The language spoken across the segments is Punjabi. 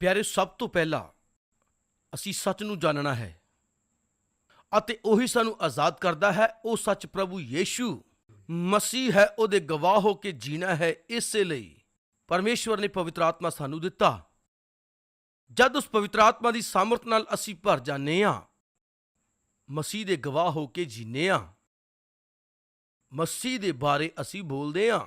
ਪਿਆਰੇ, ਸਭ ਤੋਂ ਪਹਿਲਾਂ ਅਸੀਂ ਸੱਚ ਨੂੰ ਜਾਣਨਾ ਹੈ ਅਤੇ ਉਹੀ ਸਾਨੂੰ ਆਜ਼ਾਦ ਕਰਦਾ ਹੈ। ਉਹ ਸੱਚ ਪ੍ਰਭੂ ਯੀਸ਼ੂ ਮਸੀਹ ਹੈ। ਉਹਦੇ ਗਵਾਹ ਹੋ ਕੇ ਜੀਣਾ ਹੈ। ਇਸੇ ਲਈ ਪਰਮੇਸ਼ਵਰ ਨੇ ਪਵਿੱਤਰ ਆਤਮਾ ਸਾਨੂੰ ਦਿੱਤਾ। ਜਦ ਉਸ ਪਵਿੱਤਰ ਆਤਮਾ ਦੀ ਸਾਮਰਥ ਨਾਲ ਅਸੀਂ ਭਰ ਜਾਂਦੇ ਹਾਂ, ਮਸੀਹ ਦੇ ਗਵਾਹ ਹੋ ਕੇ ਜੀਨੇ ਹਾਂ, ਮਸੀਹ ਦੇ ਬਾਰੇ ਅਸੀਂ ਬੋਲਦੇ ਹਾਂ।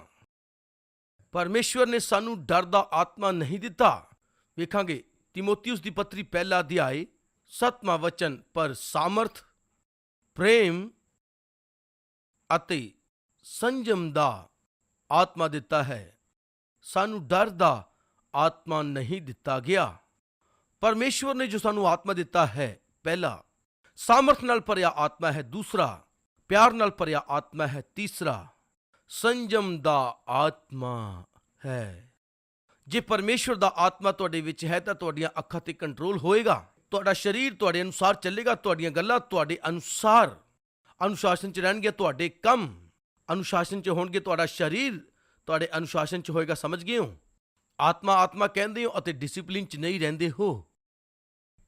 ਪਰਮੇਸ਼ਵਰ ਨੇ ਸਾਨੂੰ ਡਰ ਦਾ ਆਤਮਾ ਨਹੀਂ ਦਿੱਤਾ। ਵੇਖਾਂਗੇ। ਤਿਮੋਥੀਉਸ ਦੀ ਪੱਤਰੀ ਪਹਿਲਾ ਅਧਿਆਇ, ਸਤਵਾਂ ਵਚਨ ਪਰ ਸਾਮਰਥ, ਪ੍ਰੇਮ ਅਤੇ ਸੰਜਮ ਦਾ ਆਤਮਾ ਦਿੱਤਾ ਹੈ। ਸਾਨੂੰ ਡਰ ਦਾ ਆਤਮਾ ਨਹੀਂ ਦਿੱਤਾ ਗਿਆ। ਪਰਮੇਸ਼ਵਰ ਨੇ ਜੋ ਸਾਨੂੰ ਆਤਮਾ ਦਿੱਤਾ ਹੈ, ਪਹਿਲਾ, ਸਾਮਰਥ ਨਾਲ ਭਰਿਆ ਆਤਮਾ ਹੈ। ਦੂਸਰਾ, ਪਿਆਰ ਨਾਲ ਭਰਿਆ ਆਤਮਾ ਹੈ। ਤੀਸਰਾ, ਸੰਜਮ ਦਾ ਆਤਮਾ ਹੈ। ਜੇ ਪਰਮੇਸ਼ਵਰ ਦਾ ਆਤਮਾ ਤੁਹਾਡੇ ਵਿੱਚ ਹੈ ਤਾਂ ਤੁਹਾਡੀਆਂ ਅੱਖਾਂ ਤੇ ਕੰਟਰੋਲ ਹੋਏਗਾ। ਤੁਹਾਡਾ ਸਰੀਰ ਤੁਹਾਡੇ ਅਨੁਸਾਰ ਚੱਲੇਗਾ, ਤੁਹਾਡੀਆਂ ਗੱਲਾਂ ਤੁਹਾਡੇ ਅਨੁਸਾਰ ਅਨੁਸ਼ਾਸਨ ਚ ਰਹਿਣਗੇ, ਤੁਹਾਡੇ ਕੰਮ ਅਨੁਸ਼ਾਸਨ ਚ ਹੋਣਗੇ, ਤੁਹਾਡਾ ਸਰੀਰ ਤੁਹਾਡੇ ਅਨੁਸ਼ਾਸਨ ਚ ਹੋਏਗਾ ਸਮਝ ਗਏ ਹੋ? ਆਤਮਾ ਆਤਮਾ ਕਹਿੰਦੇ ਹੋ ਅਤੇ ਡਿਸਪਲਿਨ ਚ ਨਹੀਂ ਰਹਿੰਦੇ ਹੋ।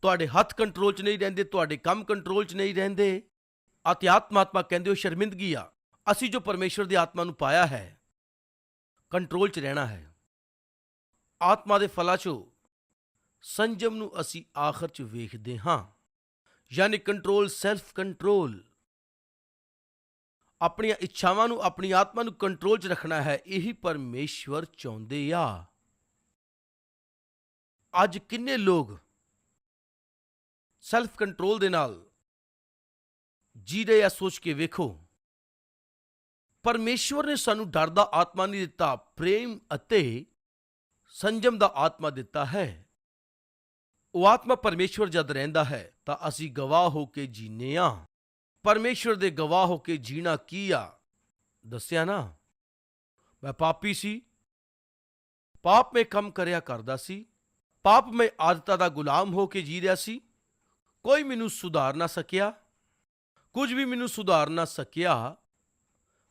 ਤੁਹਾਡੇ ਹੱਥ ਕੰਟਰੋਲ ਚ ਨਹੀਂ ਰਹਿੰਦੇ, ਤੁਹਾਡੇ ਕੰਮ ਕੰਟਰੋਲ ਚ ਨਹੀਂ ਰਹਿੰਦੇ। ਅਤੇ ਆਤਮਾ ਆਤਮਾ ਕਹਿੰਦੇ ਹੋ ਸ਼ਰਮਿੰਦਗੀ ਆ। ਅਸੀਂ ਜੋ ਪਰਮੇਸ਼ਵਰ ਦੀ ਆਤਮਾ ਨੂੰ ਪਾਇਆ ਹੈ, ਕੰਟਰੋਲ ਚ ਰਹਿਣਾ ਹੈ। ਆਤਮਾ ਦੇ ਫਲਾਂ ਚੋਂ ਸੰਜਮ ਨੂੰ ਅਸੀਂ ਆਖਰ ਚ ਵੇਖਦੇ ਹਾਂ। ਯਾਨੀ ਕੰਟਰੋਲ ਸੈਲਫ ਕੰਟਰੋਲ ਆਪਣੀਆਂ ਇੱਛਾਵਾਂ ਨੂੰ, ਆਪਣੀ ਆਤਮਾ ਨੂੰ ਕੰਟਰੋਲ 'ਚ ਰੱਖਣਾ ਹੈ, ਇਹੀ ਪਰਮੇਸ਼ਵਰ ਚਾਹੁੰਦੇ ਆ। ਅੱਜ ਕਿੰਨੇ ਲੋਕ ਸੈਲਫ ਕੰਟਰੋਲ ਦੇ ਨਾਲ ਜੀ ਰਹੇ ਆ ਸੋਚ ਕੇ ਵੇਖੋ। ਪਰਮੇਸ਼ਵਰ ਨੇ ਸਾਨੂੰ ਡਰ ਦਾ ਆਤਮਾ ਨਹੀਂ ਦਿੱਤਾ, ਪ੍ਰੇਮ ਅਤੇ ਸੰਜਮ ਦਾ ਆਤਮਾ ਦਿੱਤਾ ਹੈ। ਉਹ ਆਤਮਾ ਪਰਮੇਸ਼ਵਰ ਜਦ ਰਹਿੰਦਾ ਹੈ, ਤਾਂ ਅਸੀਂ ਗਵਾਹ ਹੋ ਕੇ ਜੀਨੇ ਆ। ਪਰਮੇਸ਼ਵਰ ਦੇ ਗਵਾਹ ਹੋ ਕੇ ਜੀਣਾ ਕੀ ਆ? ਦੱਸਿਆ ਨਾ। ਮੈਂ ਪਾਪੀ ਸੀ। ਪਾਪ ਮੈਂ ਕੰਮ ਕਰਿਆ ਕਰਦਾ ਸੀ। ਪਾਪ ਮੈਂ ਆਦਤਾਂ ਦਾ ਗੁਲਾਮ ਹੋ ਕੇ ਜੀ ਰਿਹਾ ਸੀ। ਕੋਈ ਮੈਨੂੰ ਸੁਧਾਰ ਨਾ ਸਕਿਆ। ਕੁਝ ਵੀ ਮੈਨੂੰ ਸੁਧਾਰ ਨਾ ਸਕਿਆ।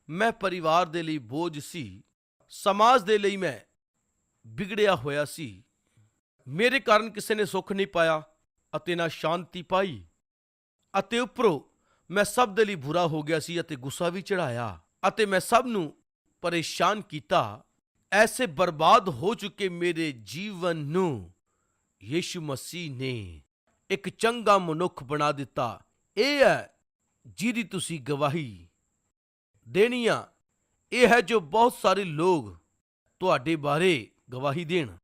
ਮੈਂ ਪਰਿਵਾਰ ਦੇ ਲਈ ਬੋਝ ਸੀ। ਸਮਾਜ ਦੇ ਲਈ ਮੈਂ ਵਿਗੜਿਆ ਹੋਇਆ ਸੀ। ਮੇਰੇ ਕਾਰਨ ਕਿਸੇ ਨੇ ਸੁੱਖ ਨਹੀਂ ਪਾਇਆ ਅਤੇ ਨਾ ਸ਼ਾਂਤੀ ਪਾਈ ਅਤੇ ਉੱਪਰੋਂ ਮੈਂ ਸਭ ਦੇ ਲਈ ਬੁਰਾ ਹੋ ਗਿਆ ਸੀ ਅਤੇ ਗੁੱਸਾ ਵੀ ਚੜਾਇਆ ਅਤੇ ਮੈਂ ਸਭ ਨੂੰ ਪਰੇਸ਼ਾਨ ਕੀਤਾ। ਐਸੇ ਬਰਬਾਦ ਹੋ ਚੁੱਕੇ ਮੇਰੇ ਜੀਵਨ ਨੂੰ ਯੀਸ਼ੂ ਮਸੀਹ ਨੇ ਇੱਕ ਚੰਗਾ ਮਨੁੱਖ ਬਣਾ ਦਿੱਤਾ। ਇਹ ਹੈ ਜਿਹਦੀ ਤੁਸੀਂ ਗਵਾਹੀ ਦੇਣੀ ਆ। ਇਹ ਹੈ ਜੋ ਬਹੁਤ ਸਾਰੇ ਲੋਕ ਤੁਹਾਡੇ ਬਾਰੇ ਗਵਾਹੀ ਦੇਣ।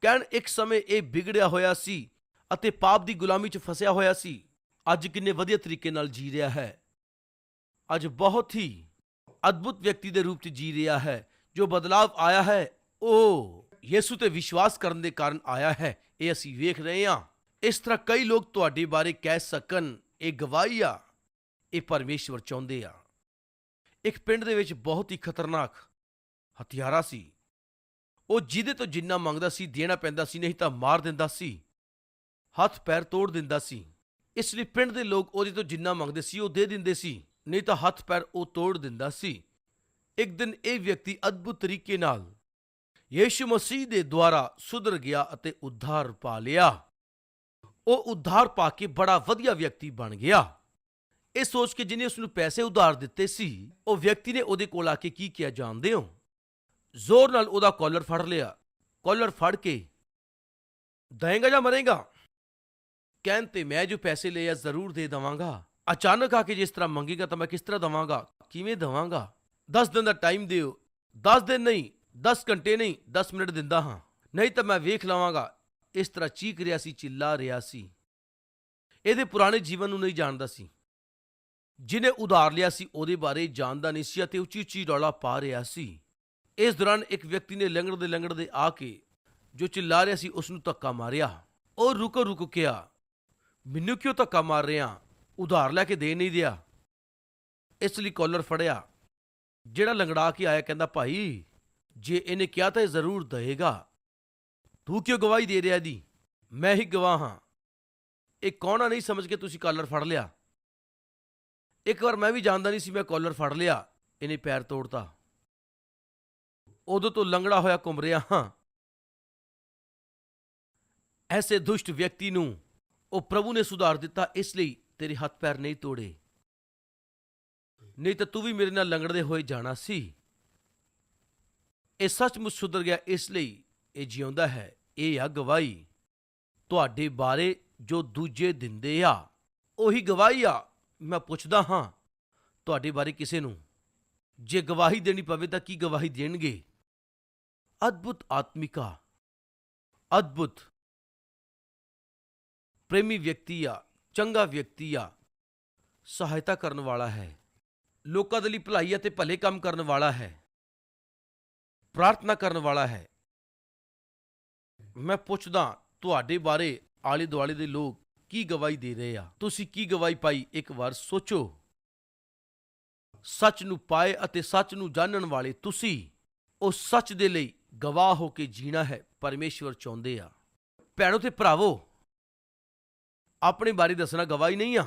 ਕਹਿਣ, ਇੱਕ ਸਮੇਂ ਇਹ ਵਿਗੜਿਆ ਹੋਇਆ ਸੀ ਅਤੇ ਪਾਪ ਦੀ ਗੁਲਾਮੀ 'ਚ ਫਸਿਆ ਹੋਇਆ ਸੀ। ਅੱਜ ਕਿੰਨੇ ਵਧੀਆ ਤਰੀਕੇ ਨਾਲ ਜੀ ਰਿਹਾ ਹੈ। ਅੱਜ ਬਹੁਤ ਹੀ ਅਦਭੁਤ ਵਿਅਕਤੀ ਦੇ ਰੂਪ 'ਚ ਜੀ ਰਿਹਾ ਹੈ। ਜੋ ਬਦਲਾਵ ਆਇਆ ਹੈ, ਉਹ ਯਿਸੂ ਤੇ ਵਿਸ਼ਵਾਸ ਕਰਨ ਦੇ ਕਾਰਨ ਆਇਆ ਹੈ। ਇਹ ਅਸੀਂ ਵੇਖ ਰਹੇ ਹਾਂ। ਇਸ ਤਰ੍ਹਾਂ ਕਈ ਲੋਕ ਤੁਹਾਡੇ ਬਾਰੇ ਕਹਿ ਸਕਣ, ਇਹ ਗਵਾਹੀ ਆ, ਇਹ ਪਰਮੇਸ਼ਵਰ ਚਾਹੁੰਦੇ ਆ। ਇੱਕ ਪਿੰਡ ਦੇ ਵਿੱਚ ਬਹੁਤ ਹੀ ਖਤਰਨਾਕ ਹਥਿਆਰਾ ਸੀ। ਉਹ ਜਿਹਦੇ ਤੋਂ ਜਿੰਨਾ ਮੰਗਦਾ ਸੀ, ਦੇਣਾ ਪੈਂਦਾ ਸੀ, ਨਹੀਂ ਤਾਂ ਮਾਰ ਦਿੰਦਾ ਸੀ। ਹੱਥ ਪੈਰ ਤੋੜ ਦਿੰਦਾ ਸੀ। ਇਸ ਲਈ ਪਿੰਡ ਦੇ ਲੋਕ ਉਹਦੇ ਤੋਂ ਜਿੰਨਾ ਮੰਗਦੇ ਸੀ, ਉਹ ਦੇ ਦਿੰਦੇ ਸੀ। ਨਹੀਂ ਤਾਂ ਹੱਥ ਪੈਰ ਉਹ ਤੋੜ ਦਿੰਦਾ ਸੀ। ਇੱਕ ਦਿਨ ਇਹ ਵਿਅਕਤੀ ਅਦਭੁਤ ਤਰੀਕੇ ਨਾਲ ਯੇਸ਼ੂ ਮਸੀਹ ਦੇ ਦੁਆਰਾ ਸੁਧਰ ਗਿਆ ਅਤੇ ਉਧਾਰ ਪਾ ਲਿਆ। ਉਹ ਉਧਾਰ ਪਾ ਕੇ ਬੜਾ ਵਧੀਆ ਵਿਅਕਤੀ ਬਣ ਗਿਆ। ਇਹ ਸੋਚ ਕੇ ਜਿਨੇ ਉਸ ਨੂੰ ਪੈਸੇ ਉਧਾਰ ਦਿੱਤੇ ਸੀ, ਉਹ ਵਿਅਕਤੀ ਨੇ ਉਹਦੇ ਕੋਲ ਆ ਕੇ ਕੀ ਕਿਹਾ, ਜਾਣਦੇ ਹੋ? ਜ਼ੋਰ ਨਾਲ ਉਹਦਾ ਕਾਲਰ ਫੜ ਲਿਆ। ਕਾਲਰ ਫੜ ਕੇ ਦਏਗਾ ਜਾਂ ਮਰੇਗਾ? ਕਹਿਣ ਤੇ ਮੈਂ ਜੋ ਪੈਸੇ ਲਏ ਆ ਜ਼ਰੂਰ ਦੇ ਦਵਾਂਗਾ। ਅਚਾਨਕ ਆ ਕੇ ਜਿਸ ਤਰ੍ਹਾਂ ਮੰਗੇਗਾ ਤਾਂ ਮੈਂ ਕਿਸ ਤਰ੍ਹਾਂ ਦਵਾਂਗਾ? ਕਿਵੇਂ ਦਵਾਂਗਾ? 10 ਦਿਨ ਦਾ ਟਾਈਮ ਦਿਓ। 10 ਦਿਨ ਨਹੀਂ 10 ਘੰਟੇ ਨਹੀਂ 10 ਮਿੰਟ ਦਿੰਦਾ ਹਾਂ। ਨਹੀਂ ਤਾਂ ਮੈਂ ਵੇਖ ਲਵਾਂਗਾ। ਇਸ ਤਰ੍ਹਾਂ ਚੀਕ ਰਿਹਾ ਸੀ, ਚਿੱਲਾ ਰਿਹਾ ਸੀ। ਇਹਦੇ ਪੁਰਾਣੇ ਜੀਵਨ ਨੂੰ ਨਹੀਂ ਜਾਣਦਾ ਸੀ। ਜਿਹਨੇ ਉਧਾਰ ਲਿਆ ਸੀ, ਉਹਦੇ ਬਾਰੇ ਜਾਣਦਾ ਨਹੀਂ ਸੀ ਅਤੇ ਉੱਚੀ ਉੱਚੀ ਰੌਲਾ ਪਾ ਰਿਹਾ ਸੀ। ਇਸ ਦੌਰਾਨ ਇੱਕ ਵਿਅਕਤੀ ਨੇ ਲੰਗੜਦੇ ਲੰਗੜਦੇ ਆ ਕੇ ਜੋ ਚਿੱਲਾ ਰਿਹਾ ਸੀ ਉਸ ਨੂੰ ਧੱਕਾ ਮਾਰਿਆ। ਉਹ ਰੁਕੋ ਰੁਕ ਕਿਹਾ, ਮੈਨੂੰ ਕਿਉਂ ਧੱਕਾ ਮਾਰ ਰਿਹਾ? ਉਧਾਰ ਲੈ ਕੇ ਦੇ ਨਹੀਂ ਦਿਆ। ਇਸ ਲਈ ਕਾਲਰ ਫੜਿਆ। ਜਿਹੜਾ ਲੰਗੜਾ ਕੇ ਆਇਆ, ਕਹਿੰਦਾ, ਭਾਈ, ਜੇ ਇਹਨੇ ਕਿਹਾ ਤਾਂ ਇਹ ਜ਼ਰੂਰ ਦਏਗਾ ਤੂੰ ਕਿਉਂ ਗਵਾਹੀ ਦੇ ਰਿਹਾ ਦੀ ਮੈਂ ਹੀ ਗਵਾਹ ਹਾਂ। ਇਹ ਕੌਣਾ ਨਹੀਂ ਸਮਝ ਕੇ ਤੁਸੀਂ ਕਾਲਰ ਫੜ ਲਿਆ। ਇੱਕ ਵਾਰ ਮੈਂ ਵੀ ਜਾਣਦਾ ਨਹੀਂ ਸੀ ਮੈਂ ਕਾਲਰ ਫੜ ਲਿਆ। ਇਹਨੇ ਪੈਰ ਤੋੜਤਾ। ਉਦੋਂ ਤੋਂ ਲੰਗੜਾ ਹੋਇਆ ਘੁੰਮ ਰਿਹਾ ਹਾਂ। ਐਸੇ ਦੁਸ਼ਟ ਵਿਅਕਤੀ ਨੂੰ ਉਹ ਪ੍ਰਭੂ ਨੇ ਸੁਧਾਰ ਦਿੱਤਾ, ਇਸ ਲਈ ਤੇਰੇ ਹੱਥ ਪੈਰ ਨਹੀਂ ਤੋੜੇ। ਨਹੀਂ ਤਾਂ ਤੂੰ ਵੀ ਮੇਰੇ ਨਾਲ ਲੰਗੜਦੇ ਹੋਏ ਜਾਣਾ ਸੀ। ਇਹ ਸੱਚਮੁੱਚ ਸੁਧਰ ਗਿਆ, ਇਸ ਲਈ ਇਹ ਜਿਉਂਦਾ ਹੈ, ਇਹ ਆ ਗਵਾਹੀ। ਤੁਹਾਡੇ ਬਾਰੇ ਜੋ ਦੂਜੇ ਦਿੰਦੇ ਆ, ਉਹੀ ਗਵਾਹੀ ਆ, ਮੈਂ ਪੁੱਛਦਾ ਹਾਂ, ਤੁਹਾਡੇ ਬਾਰੇ ਕਿਸੇ ਨੂੰ। ਜੇ ਗਵਾਹੀ ਦੇਣੀ ਪਵੇ ਤਾਂ ਕੀ ਗਵਾਹੀ ਦੇਣਗੇ? ਅਦਭੁਤ ਆਤਮਿਕਾ ਅਦਭੁਤ ਪ੍ਰੇਮੀ ਵਿਅਕਤੀ ਆ ਚੰਗਾ ਵਿਅਕਤੀ ਆ ਸਹਾਇਤਾ ਕਰਨ ਵਾਲਾ ਹੈ ਲੋਕਾਂ ਦੇ ਲਈ ਭਲਾਈ ਅਤੇ ਭਲੇ ਕੰਮ ਕਰਨ ਵਾਲਾ ਹੈ ਪ੍ਰਾਰਥਨਾ ਕਰਨ ਵਾਲਾ ਹੈ ਮੈਂ ਪੁੱਛਦਾ ਤੁਹਾਡੇ ਬਾਰੇ ਆਲੇ ਦੁਆਲੇ ਦੇ ਲੋਕ ਕੀ ਗਵਾਹੀ ਦੇ ਰਹੇ ਆ ਤੁਸੀਂ ਕੀ ਗਵਾਹੀ ਪਾਈ ਇੱਕ ਵਾਰ ਸੋਚੋ ਸੱਚ ਨੂੰ ਪਾਏ ਅਤੇ ਸੱਚ ਨੂੰ ਜਾਣਨ ਵਾਲੇ ਤੁਸੀਂ ਉਹ ਸੱਚ ਦੇ ਲਈ ਗਵਾਹ ਹੋ ਕੇ ਜੀਣਾ ਹੈ, ਪਰਮੇਸ਼ਵਰ ਚਾਹੁੰਦੇ ਆ। ਭੈਣੋ ਤੇ ਭਰਾਵੋ, ਆਪਣੇ ਬਾਰੇ ਦੱਸਣਾ ਗਵਾਹੀ ਨਹੀਂ ਆ।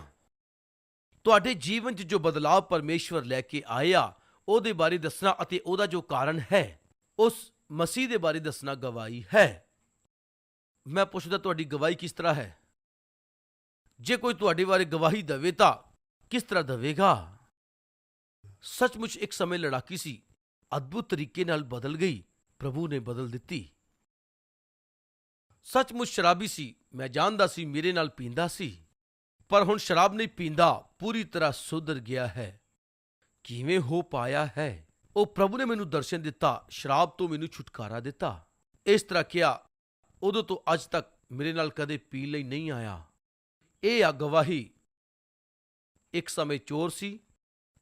ਤੁਹਾਡੇ ਜੀਵਨ 'ਚ ਜੋ ਬਦਲਾਅ ਪਰਮੇਸ਼ਵਰ ਲੈ ਕੇ ਆਇਆ ਉਹਦੇ ਬਾਰੇ ਦੱਸਣਾ ਅਤੇ ਉਹਦਾ ਜੋ ਕਾਰਨ ਹੈ, ਉਸ ਮਸੀਹ ਦੇ ਬਾਰੇ ਦੱਸਣਾ ਗਵਾਹੀ ਹੈ। ਮੈਂ ਪੁੱਛਦਾ ਤੁਹਾਡੀ ਗਵਾਹੀ ਕਿਸ ਤਰ੍ਹਾਂ ਹੈ? ਜੇ ਕੋਈ ਤੁਹਾਡੇ ਬਾਰੇ ਗਵਾਹੀ ਦੇਵੇ ਤਾਂ ਕਿਸ ਤਰ੍ਹਾਂ ਦੇਵੇਗਾ? ਸੱਚਮੁੱਚ ਇੱਕ ਸਮੇਂ ਲੜਾਕੀ ਸੀ, ਅਦਭੁਤ ਤਰੀਕੇ ਨਾਲ ਬਦਲ ਗਈ। ਪ੍ਰਭੂ ਨੇ ਬਦਲ ਦਿੱਤੀ। ਸੱਚਮੁੱਚ ਸ਼ਰਾਬੀ ਸੀ, ਮੈਂ ਜਾਣਦਾ ਸੀ, ਮੇਰੇ ਨਾਲ ਪੀਂਦਾ ਸੀ। ਪਰ ਹੁਣ ਸ਼ਰਾਬ ਨਹੀਂ ਪੀਂਦਾ, ਪੂਰੀ ਤਰ੍ਹਾਂ ਸੁਧਰ ਗਿਆ ਹੈ। ਕਿਵੇਂ ਹੋ ਪਾਇਆ ਹੈ? ਉਹ ਪ੍ਰਭੂ ਨੇ ਮੈਨੂੰ ਦਰਸ਼ਨ ਦਿੱਤਾ, ਸ਼ਰਾਬ ਤੋਂ ਮੈਨੂੰ ਛੁਟਕਾਰਾ ਦਿੱਤਾ। ਇਸ ਤਰ੍ਹਾਂ ਕਿਹਾ, ਉਦੋਂ ਤੋਂ ਅੱਜ ਤੱਕ ਮੇਰੇ ਨਾਲ ਕਦੇ ਪੀ ਲਈ ਨਹੀਂ ਆਇਆ। ਇਹ ਆ ਗਵਾਹੀ ਇੱਕ ਸਮੇਂ ਚੋਰ ਸੀ,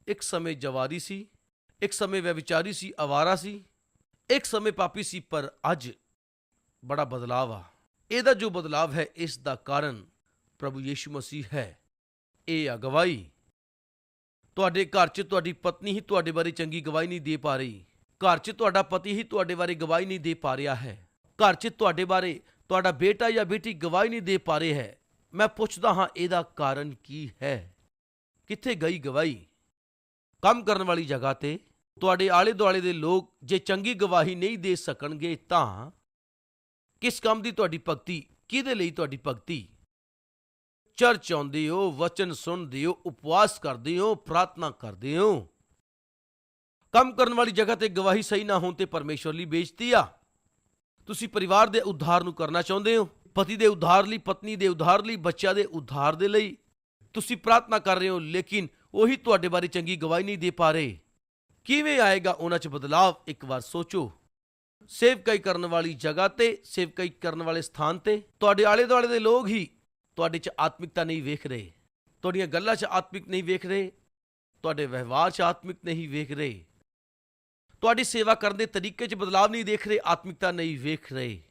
ਇੱਕ ਸਮੇਂ ਜਵਾਰੀ ਸੀ, ਇੱਕ ਸਮੇਂ ਵਿਚਾਰੀ ਸੀ, ਅਵਾਰਾ ਸੀ। ਇੱਕ ਸਮੇਂ ਪਾਪੀ ਸੀ, ਪਰ ਅੱਜ ਬੜਾ ਬਦਲਾਵ ਆ। ਇਹਦਾ ਜੋ ਬਦਲਾਵ ਹੈ, ਇਸ ਦਾ ਕਾਰਨ ਪ੍ਰਭੂ ਯੀਸ਼ੂ ਮਸੀਹ ਹੈ। ਇਹ ਆ ਗਵਾਹੀ। ਤੁਹਾਡੇ ਘਰ 'ਚ ਤੁਹਾਡੀ ਪਤਨੀ ਹੀ ਤੁਹਾਡੇ ਬਾਰੇ ਚੰਗੀ ਗਵਾਹੀ ਨਹੀਂ ਦੇ ਪਾ ਰਹੀ। ਘਰ 'ਚ ਤੁਹਾਡਾ ਪਤੀ ਹੀ ਤੁਹਾਡੇ ਬਾਰੇ ਗਵਾਹੀ ਨਹੀਂ ਦੇ ਪਾ ਰਿਹਾ ਹੈ। ਘਰ 'ਚ ਤੁਹਾਡੇ ਬਾਰੇ ਤੁਹਾਡਾ ਬੇਟਾ ਜਾਂ ਬੇਟੀ ਗਵਾਹੀ ਨਹੀਂ ਦੇ ਪਾ ਰਹੀ ਹੈ। ਮੈਂ ਪੁੱਛਦਾ ਹਾਂ, ਇਹਦਾ ਕਾਰਨ ਕੀ ਹੈ? ਕਿੱਥੇ ਗਈ ਗਵਾਹੀ? ਕੰਮ ਕਰਨ ਵਾਲੀ ਜਗ੍ਹਾ ਤੇ ਤੁਹਾਡੇ ਆਲੇ ਦੁਆਲੇ ਦੇ ਲੋਕ ਜੇ ਚੰਗੀ ਗਵਾਹੀ ਨਹੀਂ ਦੇ ਸਕਣਗੇ ਤਾਂ ਕਿਸ ਕੰਮ ਦੀ ਤੁਹਾਡੀ ਭਗਤੀ? ਕਿਹਦੇ ਲਈ ਤੁਹਾਡੀ ਭਗਤੀ? ਚਰਚ ਆਉਂਦੇ ਹੋ, ਵਚਨ ਸੁਣਦੇ ਹੋ, ਉਪਵਾਸ ਕਰਦੇ ਹੋ, ਪ੍ਰਾਰਥਨਾ ਕਰਦੇ ਹੋ। ਕੰਮ ਕਰਨ ਵਾਲੀ ਜਗ੍ਹਾ ਤੇ ਗਵਾਹੀ ਸਹੀ ਨਾ ਹੋਣ ਤੇ ਪਰਮੇਸ਼ਵਰ ਲਈ ਬੇਇੱਜ਼ਤੀ ਆ। ਤੁਸੀਂ ਪਰਿਵਾਰ ਦੇ ਉਧਾਰ ਨੂੰ ਕਰਨਾ ਚਾਹੁੰਦੇ ਹੋ, ਪਤੀ ਦੇ ਉਧਾਰ ਲਈ, ਪਤਨੀ ਦੇ ਉਧਾਰ ਲਈ, ਬੱਚਿਆਂ ਦੇ ਉਧਾਰ ਦੇ ਲਈ। ਤੁਸੀਂ ਪ੍ਰਾਰਥਨਾ ਕਰ ਰਹੇ ਹੋ, ਲੇਕਿਨ ਉਹੀ ਤੁਹਾਡੇ ਬਾਰੇ ਚੰਗੀ ਗਵਾਹੀ ਨਹੀਂ ਦੇ ਪਾ ਰਹੇ। ਕਿਵੇਂ ਆਏਗਾ ਉਹਨਾਂ 'ਚ ਬਦਲਾਵ? ਇੱਕ ਵਾਰ ਸੋਚੋ। ਸੇਵਕਾਈ ਕਰਨ ਵਾਲੀ ਜਗ੍ਹਾ ਤੇ ਸੇਵਕਾਈ ਕਰਨ ਵਾਲੇ ਸਥਾਨ ਤੇ। ਤੁਹਾਡੇ ਆਲੇ ਦੁਆਲੇ ਦੇ ਲੋਕ ਹੀ ਤੁਹਾਡੇ 'ਚ ਆਤਮਿਕਤਾ ਨਹੀਂ ਵੇਖ ਰਹੇ। ਤੁਹਾਡੀਆਂ ਗੱਲਾਂ 'ਚ ਆਤਮਿਕ ਨਹੀਂ ਵੇਖ ਰਹੇ। ਤੁਹਾਡੇ ਵਿਵਹਾਰ 'ਚ ਆਤਮਿਕ ਨਹੀਂ ਵੇਖ ਰਹੇ। ਤੁਹਾਡੀ ਸੇਵਾ ਕਰਨ ਦੇ ਤਰੀਕੇ 'ਚ ਬਦਲਾਵ ਨਹੀਂ ਦੇਖ ਰਹੇ, ਆਤਮਿਕਤਾ ਨਹੀਂ ਵੇਖ ਰਹੇ।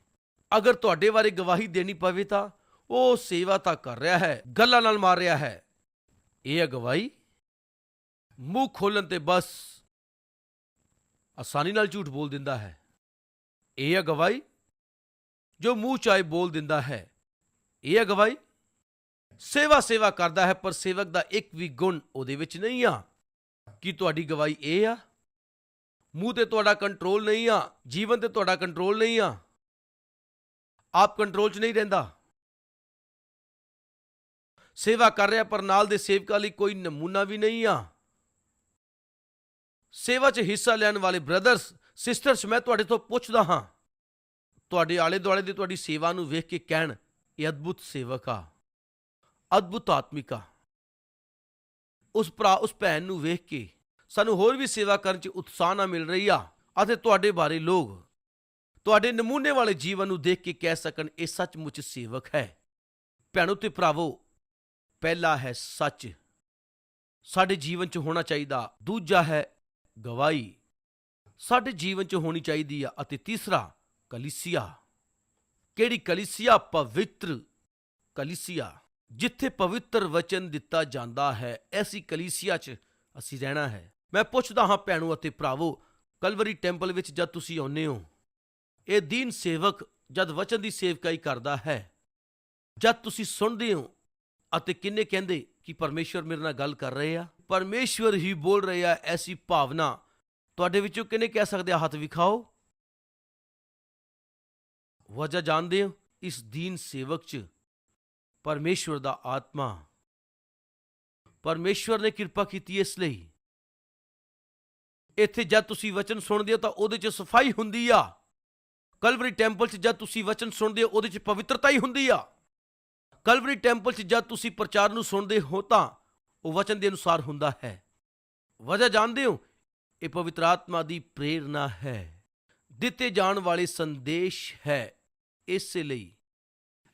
ਅਗਰ ਤੁਹਾਡੇ ਬਾਰੇ ਗਵਾਹੀ ਦੇਣੀ ਪਵੇ ਤਾਂ ਉਹ ਸੇਵਾ ਤਾਂ ਕਰ ਰਿਹਾ ਹੈ, ਗੱਲਾਂ ਨਾਲ ਮਾਰ ਰਿਹਾ ਹੈ। ਇਹ ਅਗਵਾਈ ਮੂੰਹ ਖੋਲਣ ਤੇ ਬਸ। ਆਸਾਨੀ ਨਾਲ ਝੂਠ ਬੋਲ ਦਿੰਦਾ ਹੈ। ਇਹ ਅਗਵਾਈ ਜੋ ਮੂੰਹ ਚਾਏ ਬੋਲ ਦਿੰਦਾ ਹੈ। ਇਹ ਅਗਵਾਈ ਸੇਵਾ ਸੇਵਾ ਕਰਦਾ ਹੈ, ਪਰ ਸੇਵਕ ਦਾ ਇੱਕ ਵੀ ਗੁਣ ਉਹਦੇ ਵਿੱਚ ਨਹੀਂ ਆ। ਕੀ ਤੁਹਾਡੀ ਗਵਾਹੀ ਇਹ ਆ? ਮੂੰਹ ਤੇ ਤੁਹਾਡਾ ਕੰਟਰੋਲ ਨਹੀਂ ਆ, ਜੀਵਨ ਤੇ ਤੁਹਾਡਾ ਕੰਟਰੋਲ ਨਹੀਂ ਆ। ਆਪ ਕੰਟਰੋਲ 'ਚ ਨਹੀਂ ਰਹਿੰਦਾ। ਸੇਵਾ ਕਰ ਰਿਹਾ, ਪਰ ਨਾਲ ਦੇ ਸੇਵਕਾਂ ਲਈ ਕੋਈ ਨਮੂਨਾ ਵੀ ਨਹੀਂ ਆ। ਸੇਵਾ 'ਚ ਹਿੱਸਾ ਲੈਣ ਵਾਲੇ ਬ੍ਰਦਰਸ ਸਿਸਟਰਸ ਮੈਂ ਤੁਹਾਡੇ ਤੋਂ ਪੁੱਛਦਾ ਹਾਂ। ਤੁਹਾਡੇ ਆਲੇ ਦੁਆਲੇ ਦੀ ਤੁਹਾਡੀ ਸੇਵਾ ਨੂੰ ਵੇਖ ਕੇ ਕਹਿਣ, ਇਹ ਅਦਭੁਤ ਸੇਵਕ ਆ ਅਦਭੁਤ ਆਤਮਿਕਾ। ਉਸ ਭਰਾ, ਉਸ ਭੈਣ ਨੂੰ ਵੇਖ ਕੇ ਸਾਨੂੰ ਹੋਰ ਵੀ ਸੇਵਾ ਕਰਨ 'ਚ ਉਤਸ਼ਾਹ ਨਾ ਮਿਲ ਰਹੀ ਆ, ਅਤੇ ਤੁਹਾਡੇ ਬਾਰੇ ਲੋਕ, ਤੁਹਾਡੇ ਨਮੂਨੇ ਵਾਲੇ ਜੀਵਨ ਨੂੰ ਦੇਖ ਕੇ ਕਹਿ ਸਕਣ, ਇਹ ਸੱਚਮੁੱਚ ਸੇਵਕ ਹੈ। ਭੈਣੋ ਤੇ ਭਰਾਵੋ, ਪਹਿਲਾ ਹੈ ਸੱਚ। ਸਾਡੇ ਜੀਵਨ 'ਚ ਹੋਣਾ ਚਾਹੀਦਾ, ਦੂਜਾ ਹੈ ਗਵਾਹੀ। ਸਾਡੇ ਜੀਵਨ 'ਚ ਹੋਣੀ ਚਾਹੀਦੀ ਆ ਅਤੇ ਤੀਸਰਾ, ਕਲੀਸਿਆ। ਕਿਹੜੀ ਕਲੀਸਿਆ? ਪਵਿੱਤਰ ਕਲੀਸਿਆ, ਜਿੱਥੇ ਪਵਿੱਤਰ ਵਚਨ ਦਿੱਤਾ ਜਾਂਦਾ ਹੈ। ਐਸੀ ਕਲੀਸਿਆ 'ਚ ਅਸੀਂ ਰਹਿਣਾ ਹੈ। ਮੈਂ ਪੁੱਛਦਾ ਹਾਂ ਭੈਣੋ ਅਤੇ ਭਰਾਵੋ, ਕਲਵਰੀ ਟੈਂਪਲ ਵਿੱਚ ਜਦ ਤੁਸੀਂ ਆਉਂਦੇ ਹੋ, ਇਹ ਦੀਨ ਸੇਵਕ ਜਦ ਵਚਨ ਦੀ ਸੇਵਕਾਈ ਕਰਦਾ ਹੈ? ਜਦ ਤੁਸੀਂ ਸੁਣਦੇ ਹੋ ਅਤੇ ਕਿੰਨੇ ਕਹਿੰਦੇ ਕਿ ਪਰਮੇਸ਼ਵਰ ਮੇਰੇ ਨਾਲ ਗੱਲ ਕਰ ਰਹੇ ਆ? ਪਰਮੇਸ਼ਵਰ ਹੀ ਬੋਲ ਰਹੇ ਆ ਐਸੀ ਭਾਵਨਾ। ਤੁਹਾਡੇ ਵਿੱਚੋਂ ਕਿੰਨੇ ਕਹਿ ਸਕਦੇ ਆ, ਹੱਥ ਵਿਖਾਓ? ਵਜ੍ਹਾ ਜਾਣਦੇ ਹੋ, ਇਸ ਦੀਨ ਸੇਵਕ ਚ ਪਰਮੇਸ਼ਵਰ ਦਾ ਆਤਮਾ। ਪਰਮੇਸ਼ਵਰ ਨੇ ਕਿਰਪਾ ਕੀਤੀ ਇਸ ਲਈ। ਇੱਥੇ ਜਦ ਤੁਸੀਂ ਵਚਨ ਸੁਣਦੇ ਹੋ ਤਾਂ ਉਹਦੇ ਚ ਸਫ਼ਾਈ ਹੁੰਦੀ ਆ। ਕਲਵਰੀ ਟੈਂਪਲ ਚ ਜਦ ਤੁਸੀਂ ਵਚਨ ਸੁਣਦੇ ਹੋ, ਉਹਦੇ ਚ ਪਵਿੱਤਰਤਾ ਹੀ ਹੁੰਦੀ ਆ। ਕਲਵਰੀ ਟੈਂਪਲ 'ਚ ਜਦ ਤੁਸੀਂ ਪ੍ਰਚਾਰ ਨੂੰ ਸੁਣਦੇ ਹੋ ਤਾਂ ਉਹ ਵਚਨ ਦੇ ਅਨੁਸਾਰ ਹੁੰਦਾ ਹੈ। ਵਜ੍ਹਾ ਜਾਣਦੇ ਹੋ, ਇਹ ਪਵਿੱਤਰ ਆਤਮਾ ਦੀ ਪ੍ਰੇਰਣਾ ਹੈ। ਦਿੱਤੇ ਜਾਣ ਵਾਲੇ ਸੰਦੇਸ਼ ਹੈ ਇਸੇ ਲਈ।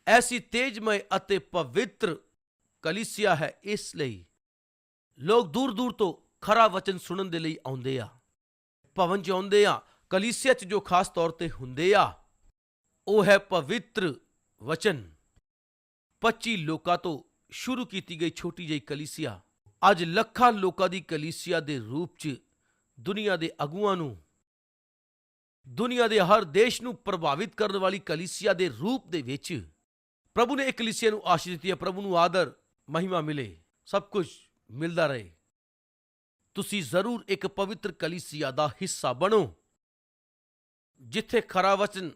ਐਸੀ ਤੇਜਮय ਅਤੇ ਪਵਿੱਤਰ ਕਲੀਸਿਆ ਹੈ ਇਸ ਲਈ। ਲੋਕ ਦੂਰ ਦੂਰ ਤੋਂ ਖਰਾ ਵਚਨ ਸੁਣਨ ਦੇ ਲਈ ਆਉਂਦੇ ਆ। ਭਵਨ 'ਚ ਆਉਂਦੇ ਆ, ਕਲੀਸਿਆ 'ਚ ਜੋ ਖਾਸ ਤੌਰ ਤੇ ਹੁੰਦੇ ਆ, ਉਹ ਹੈ ਪਵਿੱਤਰ ਵਚਨ। 25 ਲੋਕਾਂ ਤੋਂ ਸ਼ੁਰੂ ਕੀਤੀ ਗਈ ਛੋਟੀ ਜਿਹੀ ਕਲੀਸਿਆ। ਅੱਜ ਲੱਖਾਂ ਲੋਕਾਂ ਦੀ ਕਲੀਸਿਆ ਦੇ ਰੂਪ 'ਚ ਦੁਨੀਆ ਦੇ ਅਗੂਆਂ ਨੂੰ, ਦੁਨੀਆ ਦੇ ਹਰ ਦੇਸ਼ ਨੂੰ ਪ੍ਰਭਾਵਿਤ ਕਰਨ ਵਾਲੀ ਕਲੀਸਿਆ ਦੇ ਰੂਪ ਦੇ ਵਿੱਚ ਪ੍ਰਭੂ ਨੇ ਇੱਕ ਕਲੀਸਿਆ ਨੂੰ ਆਸ਼ੀਸ਼ ਦਿੱਤੀ ਹੈ। ਪ੍ਰਭੂ ਨੂੰ ਆਦਰ, ਮਹਿਮਾ ਮਿਲੇ, ਸਭ ਕੁਝ ਮਿਲਦਾ ਰਹੇ। ਤੁਸੀਂ ਜ਼ਰੂਰ ਇੱਕ ਪਵਿੱਤਰ ਕਲੀਸਿਆ ਦਾ ਹਿੱਸਾ ਬਣੋ। ਜਿੱਥੇ ਖਰਾ ਵਚਨ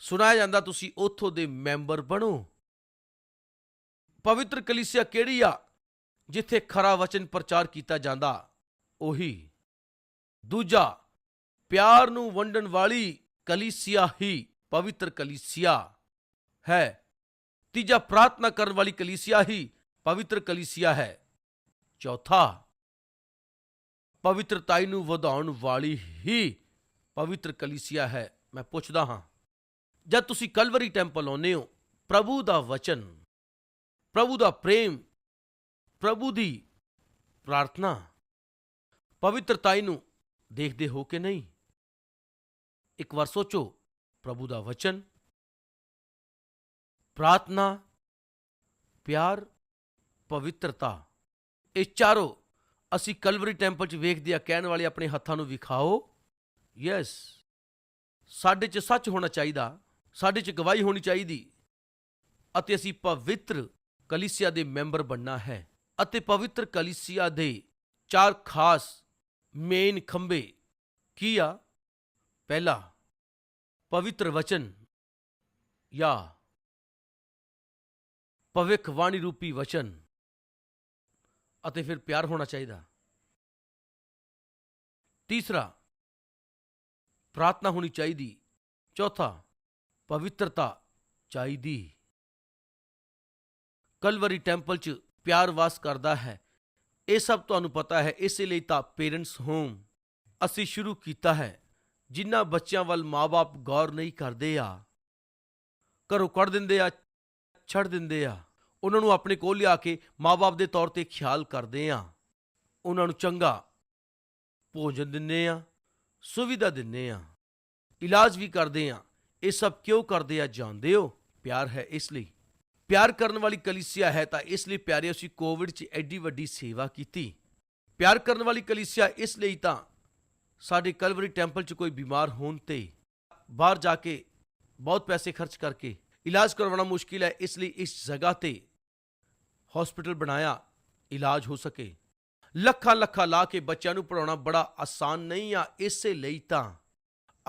ਸੁਣਾਇਆ ਜਾਂਦਾ, ਤੁਸੀਂ ਉੱਥੋਂ ਦੇ ਮੈਂਬਰ ਬਣੋ। ਪਵਿੱਤਰ ਕਲੀਸਿਆ ਕਿਹੜੀ ਆ ਜਿੱਥੇ ਖਰਾ ਵਚਨ ਪ੍ਰਚਾਰ ਕੀਤਾ ਜਾਂਦਾ? ਉਹੀ। ਦੂਜਾ, ਪਿਆਰ ਨੂੰ ਵੰਡਣ ਵਾਲੀ ਕਲੀਸਿਆ ਹੀ ਪਵਿੱਤਰ ਕਲੀਸਿਆ ਹੈ। ਤੀਜਾ, ਪ੍ਰਾਰਥਨਾ ਕਰਨ ਵਾਲੀ ਕਲੀਸਿਆ ਹੀ ਪਵਿੱਤਰ ਕਲੀਸਿਆ ਹੈ। ਚੌਥਾ, ਪਵਿੱਤਰਤਾਈ ਨੂੰ ਵਧਾਉਣ ਵਾਲੀ ਹੀ ਪਵਿੱਤਰ ਕਲੀਸਿਆ ਹੈ। ਮੈਂ ਪੁੱਛਦਾ ਹਾਂ, ਜਦ ਤੁਸੀਂ ਕਲਵਰੀ ਟੈਂਪਲ ਆਉਂਦੇ ਹੋ, ਪ੍ਰਭੂ ਦਾ ਵਚਨ ਪ੍ਰਭੂ ਦਾ ਪ੍ਰੇਮ, ਪ੍ਰਭੂ ਦੀ ਪ੍ਰਾਰਥਨਾ, ਪਵਿੱਤਰਤਾਈ ਨੂੰ ਦੇਖਦੇ ਹੋ ਕਿ ਨਹੀਂ? ਇੱਕ ਵਾਰ ਸੋਚੋ, ਪ੍ਰਭੂ ਦਾ ਵਚਨ, ਪ੍ਰਾਰਥਨਾ, ਪਿਆਰ, ਪਵਿੱਤਰਤਾ, ਇਹ ਚਾਰੋਂ ਅਸੀਂ ਕਲਵਰੀ ਟੈਂਪਲ 'ਚ ਵੇਖਦੇ ਆ, ਕਹਿਣ ਵਾਲੇ ਆਪਣੇ ਹੱਥਾਂ ਨੂੰ ਵਿਖਾਓ। ਯੈਸ ਸਾਡੇ 'ਚ ਸੱਚ ਹੋਣਾ ਚਾਹੀਦਾ, ਸਾਡੇ 'ਚ ਗਵਾਹੀ ਹੋਣੀ ਚਾਹੀਦੀ, ਅਤੇ ਅਸੀਂ ਪਵਿੱਤਰ ਕਲੀਸਿਆ ਦੇ ਮੈਂਬਰ ਬਣਨਾ ਹੈ ਅਤੇ ਪਵਿੱਤਰ ਕਲੀਸਿਆ ਦੇ ਚਾਰ ਖਾਸ ਮੇਨ ਖੰਬੇ ਕੀ ਆ? ਪਹਿਲਾ, ਪਵਿੱਤਰ ਵਚਨ ਜਾਂ ਭਵਿੱਖਬਾਣੀ ਰੂਪੀ ਵਚਨ ਅਤੇ ਫਿਰ ਪਿਆਰ ਹੋਣਾ ਚਾਹੀਦਾ। ਤੀਸਰਾ, ਪ੍ਰਾਰਥਨਾ ਹੋਣੀ ਚਾਹੀਦੀ। ਚੌਥਾ, ਪਵਿੱਤਰਤਾ ਚਾਹੀਦੀ। ਕਲਵਰੀ ਟੈਂਪਲ 'ਚ ਪਿਆਰ ਵਾਸ ਕਰਦਾ ਹੈ। ਇਹ ਸਭ ਤੁਹਾਨੂੰ ਪਤਾ ਹੈ, ਇਸੇ ਲਈ ਤਾਂ ਪੇਰੈਂਟਸ ਹੋਮ ਅਸੀਂ ਸ਼ੁਰੂ ਕੀਤਾ ਹੈ, ਜਿਨ੍ਹਾਂ ਬੱਚਿਆਂ ਵੱਲ ਮਾਪੇ ਗੌਰ ਨਹੀਂ ਕਰਦੇ ਆ। ਘਰੋਂ ਕੱਢ ਦਿੰਦੇ ਆ, ਛੱਡ ਦਿੰਦੇ ਆ। ਉਹਨਾਂ ਨੂੰ ਆਪਣੇ ਕੋਲ ਲਿਆ ਕੇ ਮਾਪੇ ਦੇ ਤੌਰ ਤੇ ਖਿਆਲ ਕਰਦੇ ਆ। ਉਹਨਾਂ ਨੂੰ ਚੰਗਾ ਭੋਜਨ ਦਿੰਨੇ ਆ, ਸੁਵਿਧਾ ਦਿੰਨੇ ਆ। ਇਲਾਜ ਵੀ ਕਰਦੇ ਆ। ਇਹ ਸਭ ਕਿਉਂ ਕਰਦੇ ਆ, ਜਾਣਦੇ ਹੋ? ਪਿਆਰ ਹੈ ਇਸ ਲਈ। ਪਿਆਰ ਕਰਨ ਵਾਲੀ ਕਲੀਸਿਆ ਹੈ ਤਾਂ ਇਸ ਲਈ ਪਿਆਰੇ ਅਸੀਂ ਕੋਵਿਡ 'ਚ ਐਡੀ ਵੱਡੀ ਸੇਵਾ ਕੀਤੀ। ਪਿਆਰ ਕਰਨ ਵਾਲੀ ਕਲੀਸਿਆ ਇਸ ਲਈ ਤਾਂ ਸਾਡੇ ਕਲਵਰੀ ਟੈਂਪਲ 'ਚ ਕੋਈ ਬਿਮਾਰ ਹੋਣ ਤੇ ਬਾਹਰ ਜਾ ਕੇ ਬਹੁਤ ਪੈਸੇ ਖਰਚ ਕਰਕੇ ਇਲਾਜ ਕਰਵਾਉਣਾ ਮੁਸ਼ਕਿਲ ਹੈ, ਇਸ ਲਈ ਇਸ ਜਗ੍ਹਾ ਤੇ ਹਸਪੀਟਲ ਬਣਾਇਆ ਇਲਾਜ ਹੋ ਸਕੇ। ਲੱਖਾਂ ਲੱਖਾਂ ਲਾ ਕੇ ਬੱਚਿਆਂ ਨੂੰ ਪੜਾਉਣਾ ਬੜਾ ਆਸਾਨ ਨਹੀਂ ਆ, ਇਸੇ ਲਈ ਤਾਂ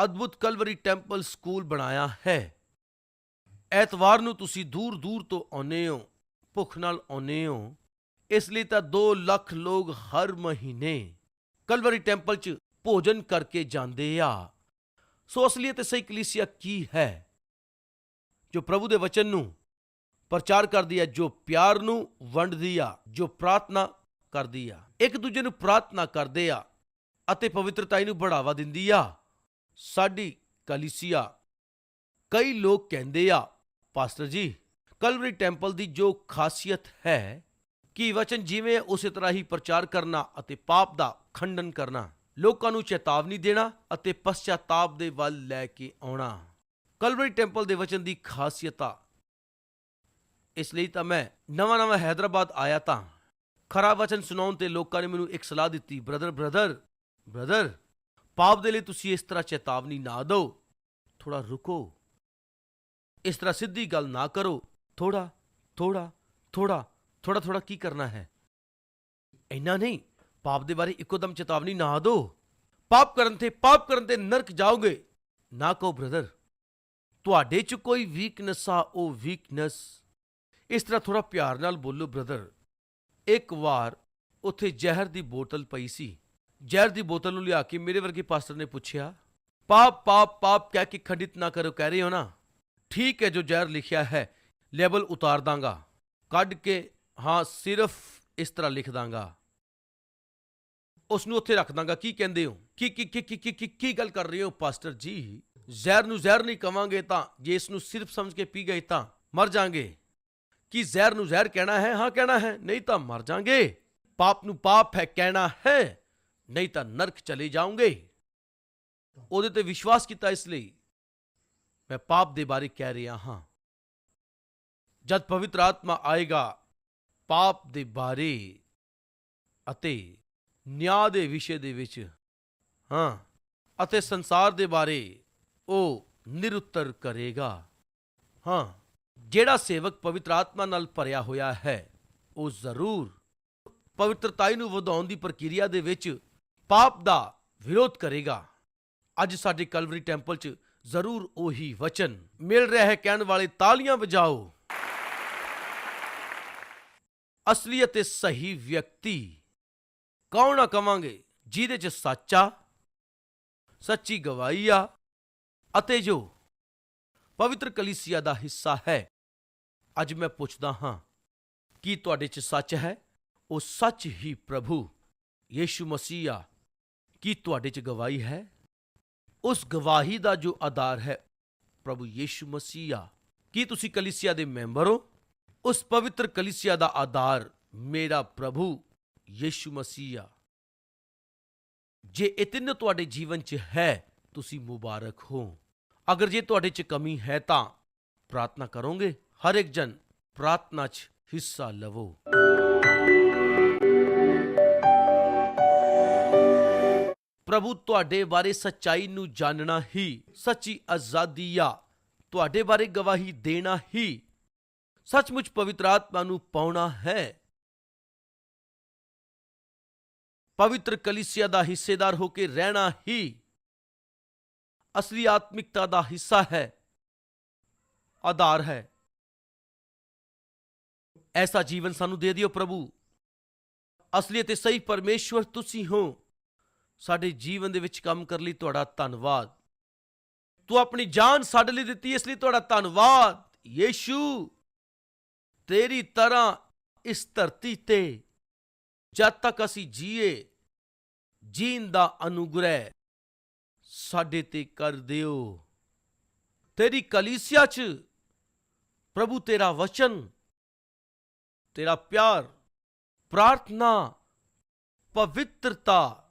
ਅਦਭੁਤ ਕਲਵਰੀ ਟੈਂਪਲ ਸਕੂਲ ਬਣਾਇਆ ਹੈ। ਐਤਵਾਰ ਨੂੰ ਤੁਸੀਂ ਦੂਰ ਦੂਰ ਤੋਂ ਆਉਨੇ ਹੋ, ਭੁੱਖ ਨਾਲ ਆਉਨੇ ਹੋ, ਇਸ ਲਈ ਤਾਂ 2 ਲੱਖ ਲੋਕ ਹਰ ਮਹੀਨੇ ਕਲਵਰੀ ਟੈਂਪਲ 'ਚ ਭੋਜਨ ਕਰਕੇ ਜਾਂਦੇ ਆ। ਸੋ ਅਸਲੀਅਤ ਤੇ ਸਹੀ ਕਲੀਸਿਆ ਕੀ ਹੈ? ਜੋ ਪ੍ਰਭੂ ਦੇ ਵਚਨ ਨੂੰ ਪ੍ਰਚਾਰ ਕਰਦੀ ਹੈ ਜੋ ਪਿਆਰ ਨੂੰ ਵੰਡਦੀ ਆ, ਜੋ ਪ੍ਰਾਰਥਨਾ ਕਰਦੀ ਆ, ਇੱਕ ਦੂਜੇ ਨੂੰ ਪ੍ਰਾਰਥਨਾ ਕਰਦੇ ਆ ਅਤੇ ਪਵਿੱਤਰਤਾ ਨੂੰ ਬੜਾਵਾ ਦਿੰਦੀ ਆ। ਸਾਡੀ ਕਲੀਸਿਆ ਕਈ ਲੋਕ ਕਹਿੰਦੇ ਆ ਪਾਸਟਰ ਜੀ, ਕਲਵਰੀ ਟੈਂਪਲ ਦੀ ਜੋ ਖਾਸੀਅਤ ਹੈ ਕਿ ਵਚਨ ਜਿਵੇਂ ਉਸੇ ਤਰ੍ਹਾਂ ਹੀ ਪ੍ਰਚਾਰ ਕਰਨਾ ਅਤੇ ਪਾਪ ਦਾ ਖੰਡਨ ਕਰਨਾ, ਲੋਕਾਂ ਨੂੰ ਚੇਤਾਵਨੀ ਦੇਣਾ ਅਤੇ ਪਛਤਾਤਾਪ ਦੇ ਵੱਲ ਲੈ ਕੇ ਆਉਣਾ। ਕਲਵਰੀ ਟੈਂਪਲ ਦੇ ਵਚਨ ਦੀ ਖਾਸੀਅਤਾ। ਇਸ ਲਈ ਤਾਂ ਮੈਂ ਨਵਾਂ ਨਵਾਂ ਹైదరాబాద్ ਆਇਆ ਤਾਂ, ਖਰਾ ਵਚਨ ਸੁਣਾਉਣ ਤੇ ਲੋਕਾਂ ਨੇ ਮੈਨੂੰ ਇੱਕ ਸਲਾਹ ਦਿੱਤੀ, ਬ੍ਰਦਰ ਬ੍ਰਦਰ ਬ੍ਰਦਰ, ਪਾਪ ਦੇ ਲਈ ਤੁਸੀਂ ਇਸ ਤਰ੍ਹਾਂ ਚੇਤਾਵਨੀ ਨਾ ਦਿਓ। ਥੋੜਾ ਰੁਕੋ। ਇਸ ਤਰ੍ਹਾਂ ਸਿੱਧੀ ਗੱਲ ਨਾ ਕਰੋ। ਥੋੜਾ ਥੋੜਾ ਥੋੜਾ ਥੋੜਾ ਥੋੜਾ ਕੀ ਕਰਨਾ ਹੈ? ਇੰਨਾ ਨਹੀਂ, ਪਾਪ ਦੇ ਬਾਰੇ ਇੱਕੋ ਦਮ ਚੇਤਾਵਨੀ ਨਾ ਦਿਓ। ਪਾਪ ਕਰਨ ਤੇ, ਪਾਪ ਕਰਨ ਤੇ ਨਰਕ ਜਾਓਗੇ। ਨਾ ਕਹੋ ਬ੍ਰਦਰ ਤੁਹਾਡੇ 'ਚ ਕੋਈ ਵੀਕਨੈਸ ਆ, ਉਹ ਵੀਕਨੈਸ ਇਸ ਤਰ੍ਹਾਂ ਥੋੜਾ ਪਿਆਰ ਨਾਲ ਬੋਲੋ ਬ੍ਰਦਰ ਇੱਕ ਵਾਰ ਉੱਥੇ ਜ਼ਹਿਰ ਦੀ ਬੋਤਲ ਪਈ ਸੀ। ਜ਼ਹਿਰ ਦੀ ਬੋਤਲ ਨੂੰ ਲਿਆ ਕੇ ਮੇਰੇ ਵਰਗੇ ਪਾਸਟਰ ਨੇ ਪੁੱਛਿਆ, ਪਾਪ ਪਾਪ ਪਾਪ ਕਹਿ ਕੇ ਖੰਡਿਤ ਨਾ ਕਰੋ, ਕਹਿ ਰਹੇ ਹੋ ਨਾ? ਠੀਕ ਹੈ ਜੋ ਜ਼ਹਿਰ ਲਿਖਿਆ ਹੈ, ਲੈਬਲ ਉਤਾਰ ਦਾਂਗਾ ਕੱਢ ਕੇ ਹਾਂ ਸਿਰਫ ਇਸ ਤਰ੍ਹਾਂ ਲਿਖ ਦਾਂਗਾ। ਉਸ ਨੂੰ ਉੱਥੇ ਰੱਖ ਦਾਂਗਾ। ਕੀ ਕਹਿੰਦੇ ਹੋ? ਕੀ ਕੀ ਕੀ ਕੀ, ਕੀ- ਕੀ ਗੱਲ ਕਰ ਰਹੇ ਹੋ ਪਾਸਟਰ ਜੀ? ਜ਼ਹਿਰ ਨੂੰ ਜ਼ਹਿਰ ਨਹੀਂ ਕਵਾਂਗੇ ਤਾਂ, ਜੇ ਇਸ ਨੂੰ ਸਿਰਫ ਸਮਝ ਕੇ ਪੀ ਗਏ ਤਾਂ ਮਰ ਜਾਾਂਗੇ। ਕੀ ਜ਼ਹਿਰ ਨੂੰ ਜ਼ਹਿਰ ਕਹਿਣਾ ਹੈ? ਹਾਂ, ਕਹਿਣਾ ਹੈ। ਨਹੀਂ ਤਾਂ ਮਰ ਜਾਾਂਗੇ। ਪਾਪ ਨੂੰ ਪਾਪ ਹੈ, ਕਹਿਣਾ ਹੈ। ਨਹੀਂ ਤਾਂ ਨਰਕ ਚਲੇ ਜਾਓਗੇ। ਉਹਦੇ ਤੇ ਵਿਸ਼ਵਾਸ ਕੀਤਾ ਇਸ ਲਈ। ਮੈਂ ਪਾਪ ਦੇ ਬਾਰੇ ਕਹਿ ਰਿਹਾ ਹਾਂ। ਜਦ ਪਵਿੱਤਰ ਆਤਮਾ ਆਏਗਾ, ਪਾਪ ਦੇ ਬਾਰੇ ਅਤੇ ਨਿਆਂ ਦੇ ਵਿਸ਼ੇ ਦੇ ਵਿੱਚ, ਹਾਂ, ਅਤੇ ਸੰਸਾਰ ਦੇ ਬਾਰੇ ਉਹ ਨਿਰੁੱਤਰ ਕਰੇਗਾ। ਹਾਂ, ਜਿਹੜਾ ਸੇਵਕ ਪਵਿੱਤਰ ਆਤਮਾ ਨਾਲ ਭਰਿਆ ਹੋਇਆ ਹੈ, ਉਹ ਜ਼ਰੂਰ ਪਵਿੱਤਰਤਾਈ ਨੂੰ ਵਧਾਉਣ ਦੀ ਪ੍ਰਕਿਰਿਆ ਦੇ ਵਿੱਚ ਪਾਪ ਦਾ ਵਿਰੋਧ ਕਰੇਗਾ। ਅੱਜ ਸਾਡੇ ਕਲਵਰੀ ਟੈਂਪਲ 'ਚ ਜ਼ਰੂਰ ਉਹੀ ਵਚਨ ਮਿਲ ਰਿਹਾ ਹੈ ਕਹਿਣ ਵਾਲੇ ਤਾਲੀਆਂ ਵਜਾਓ। ਅਸਲੀ ਅਤੇ ਸਹੀ ਵਿਅਕਤੀ ਕੌਣ ਆ ਕਵਾਂਗੇ? ਜਿਹਦੇ 'ਚ ਸੱਚਾ ਸੱਚੀ ਗਵਾਹੀ ਆ ਅਤੇ ਜੋ ਪਵਿੱਤਰ ਕਲੀਸਿਆ ਦਾ ਹਿੱਸਾ ਹੈ। ਅੱਜ ਮੈਂ ਪੁੱਛਦਾ ਹਾਂ, ਕੀ ਤੁਹਾਡੇ 'ਚ ਸੱਚ ਹੈ? ਉਹ ਸੱਚ ਹੀ ਪ੍ਰਭੂ ਯੀਸ਼ੂ ਮਸੀਹ ਆ ਕੀ ਤੁਹਾਡੇ 'ਚ ਗਵਾਹੀ ਹੈ? ਉਸ ਗਵਾਹੀ ਦਾ ਜੋ ਆਧਾਰ ਹੈ, ਪ੍ਰਭੂ ਯੀਸ਼ੂ ਮਸੀਹਾ, ਕੀ ਤੁਸੀਂ ਕਲੀਸਿਆ ਦੇ ਮੈਂਬਰ ਹੋ? ਉਸ ਪਵਿੱਤਰ ਕਲੀਸਿਆ ਦਾ ਆਧਾਰ ਮੇਰਾ ਪ੍ਰਭੂ ਯੀਸ਼ੂ ਮਸੀਹਾ। ਜੇ ਇਹ ਤਿੰਨ ਤੁਹਾਡੇ ਜੀਵਨ 'ਚ ਹੈ, ਤੁਸੀਂ ਮੁਬਾਰਕ ਹੋ। ਅਗਰ ਜੇ ਤੁਹਾਡੇ 'ਚ ਕਮੀ ਹੈ ਤਾਂ ਪ੍ਰਾਰਥਨਾ ਕਰੋਗੇ, ਹਰ ਇੱਕ ਜਨ ਪ੍ਰਾਰਥਨਾ 'ਚ ਹਿੱਸਾ ਲਵੋ। ਪ੍ਰਭੂ ਤੁਹਾਡੇ ਬਾਰੇ ਸੱਚਾਈ ਨੂੰ ਜਾਣਨਾ ਹੀ, ਸੱਚੀ ਆਜ਼ਾਦੀ ਆ। ਤੁਹਾਡੇ ਬਾਰੇ ਗਵਾਹੀ ਦੇਣਾ ਹੀ, ਸੱਚਮੁੱਚ ਪਵਿੱਤਰ ਆਤਮਾ ਨੂੰ ਪਾਉਣਾ ਹੈ। ਪਵਿੱਤਰ ਕਲੀਸਿਆ ਦਾ ਹਿੱਸੇਦਾਰ ਹੋ ਕੇ ਰਹਿਣਾ ਹੀ ਅਸਲੀ ਆਤਮਿਕਤਾ ਦਾ ਹਿੱਸਾ ਹੈ, ਆਧਾਰ ਹੈ। ਐਸਾ ਜੀਵਨ ਸਾਨੂੰ ਦੇ ਦਿਓ ਪ੍ਰਭੂ। ਅਸਲੀ ਅਤੇ ਸਹੀ ਪਰਮੇਸ਼ਵਰ ਤੁਸੀਂ ਹੋ। ਸਾਡੇ ਜੀਵਨ ਦੇ ਵਿੱਚ ਕੰਮ ਕਰਨ ਲਈ ਤੁਹਾਡਾ ਧੰਨਵਾਦ। ਤੂੰ ਆਪਣੀ ਜਾਨ ਸਾਡੇ ਲਈ ਦਿੱਤੀ, ਇਸ ਲਈ ਤੁਹਾਡਾ ਧੰਨਵਾਦ। ਯੀਸ਼ੂ, ਤੇਰੀ ਤਰ੍ਹਾਂ ਇਸ ਧਰਤੀ ਤੇ ਜਦ ਤੱਕ ਅਸੀਂ ਜੀਏ, ਜੀਣ ਦਾ ਅਨੁਗ੍ਰਹਿ ਸਾਡੇ ਤੇ ਕਰ ਦਿਓ। ਤੇਰੀ ਕਲੀਸਿਆ 'ਚ ਪ੍ਰਭੂ ਤੇਰਾ ਵਚਨ, ਤੇਰਾ ਪਿਆਰ, ਪ੍ਰਾਰਥਨਾ, ਪਵਿੱਤਰਤਾ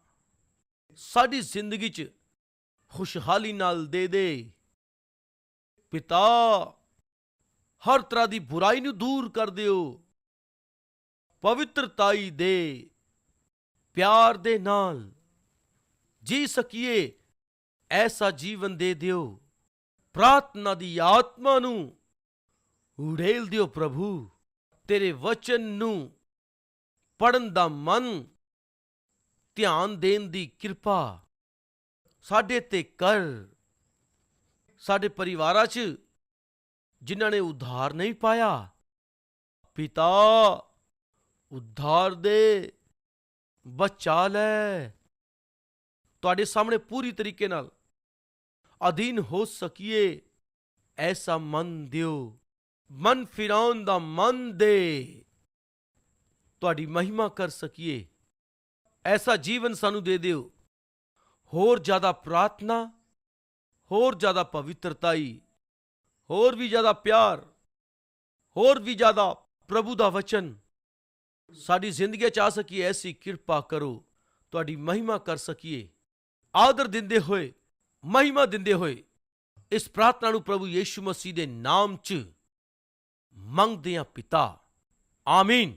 ਸਾਡੀ ਜ਼ਿੰਦਗੀ 'ਚ ਖੁਸ਼ਹਾਲੀ ਨਾਲ ਦੇ ਦੇ। ਪਿਤਾ, ਹਰ ਤਰ੍ਹਾਂ ਦੀ ਬੁਰਾਈ ਨੂੰ ਦੂਰ ਕਰ ਦਿਓ। ਪਵਿੱਤਰਤਾਈ ਦੇ, ਪਿਆਰ ਦੇ ਨਾਲ ਜੀ ਸਕੀਏ, ਐਸਾ ਜੀਵਨ ਦੇ ਦਿਓ। ਪ੍ਰਾਰਥਨਾ ਦੀ ਆਤਮਾ ਨੂੰ ਉਡੇਲ ਦਿਓ ਪ੍ਰਭੂ। ਤੇਰੇ ਵਚਨ ਨੂੰ ਪੜਨ ਦਾ ਮਨ ਧਿਆਨ ਦੇਣ ਦੀ ਕਿਰਪਾ ਸਾਡੇ ਤੇ ਕਰ। ਸਾਡੇ ਪਰਿਵਾਰਾਂ 'ਚ ਜਿਨ੍ਹਾਂ ਨੇ ਉਧਾਰ ਨਹੀਂ ਪਾਇਆ, ਪਿਤਾ ਉਧਾਰ ਦੇ, ਬਚਾ ਲੈ। ਤੁਹਾਡੇ ਸਾਹਮਣੇ ਪੂਰੀ ਤਰੀਕੇ ਨਾਲ ਅਧੀਨ ਹੋ ਸਕੀਏ, ਐਸਾ ਮਨ ਦਿਓ। ਮਨ ਫਿਰਾਉਣ ਦਾ ਮਨ ਦੇ। ਤੁਹਾਡੀ ਮਹਿਮਾ ਕਰ ਸਕੀਏ। ਐਸਾ ਜੀਵਨ ਸਾਨੂੰ ਦੇ ਦਿਓ ਹੋਰ ਜ਼ਿਆਦਾ ਪ੍ਰਾਰਥਨਾ ਹੋਰ ਜ਼ਿਆਦਾ ਪਵਿੱਤਰਤਾਈ ਹੋਰ ਵੀ ਜ਼ਿਆਦਾ ਪਿਆਰ ਹੋਰ ਵੀ ਜ਼ਿਆਦਾ ਪ੍ਰਭੂ ਦਾ ਵਚਨ ਸਾਡੀ ਜ਼ਿੰਦਗੀ ਚ ਆ ਸਕੀਏ ਐਸੀ ਕਿਰਪਾ ਕਰੋ ਤੁਹਾਡੀ ਮਹਿਮਾ ਕਰ ਸਕੀਏ ਆਦਰ ਦਿੰਦੇ ਹੋਏ ਮਹਿਮਾ ਦਿੰਦੇ ਹੋਏ ਇਸ ਪ੍ਰਾਰਥਨਾ ਨੂੰ ਪ੍ਰਭੂ ਯੀਸ਼ੂ ਮਸੀਹ ਦੇ ਨਾਮ 'ਚ ਮੰਗਦੇ ਹਾਂ ਪਿਤਾ ਆਮੀਨ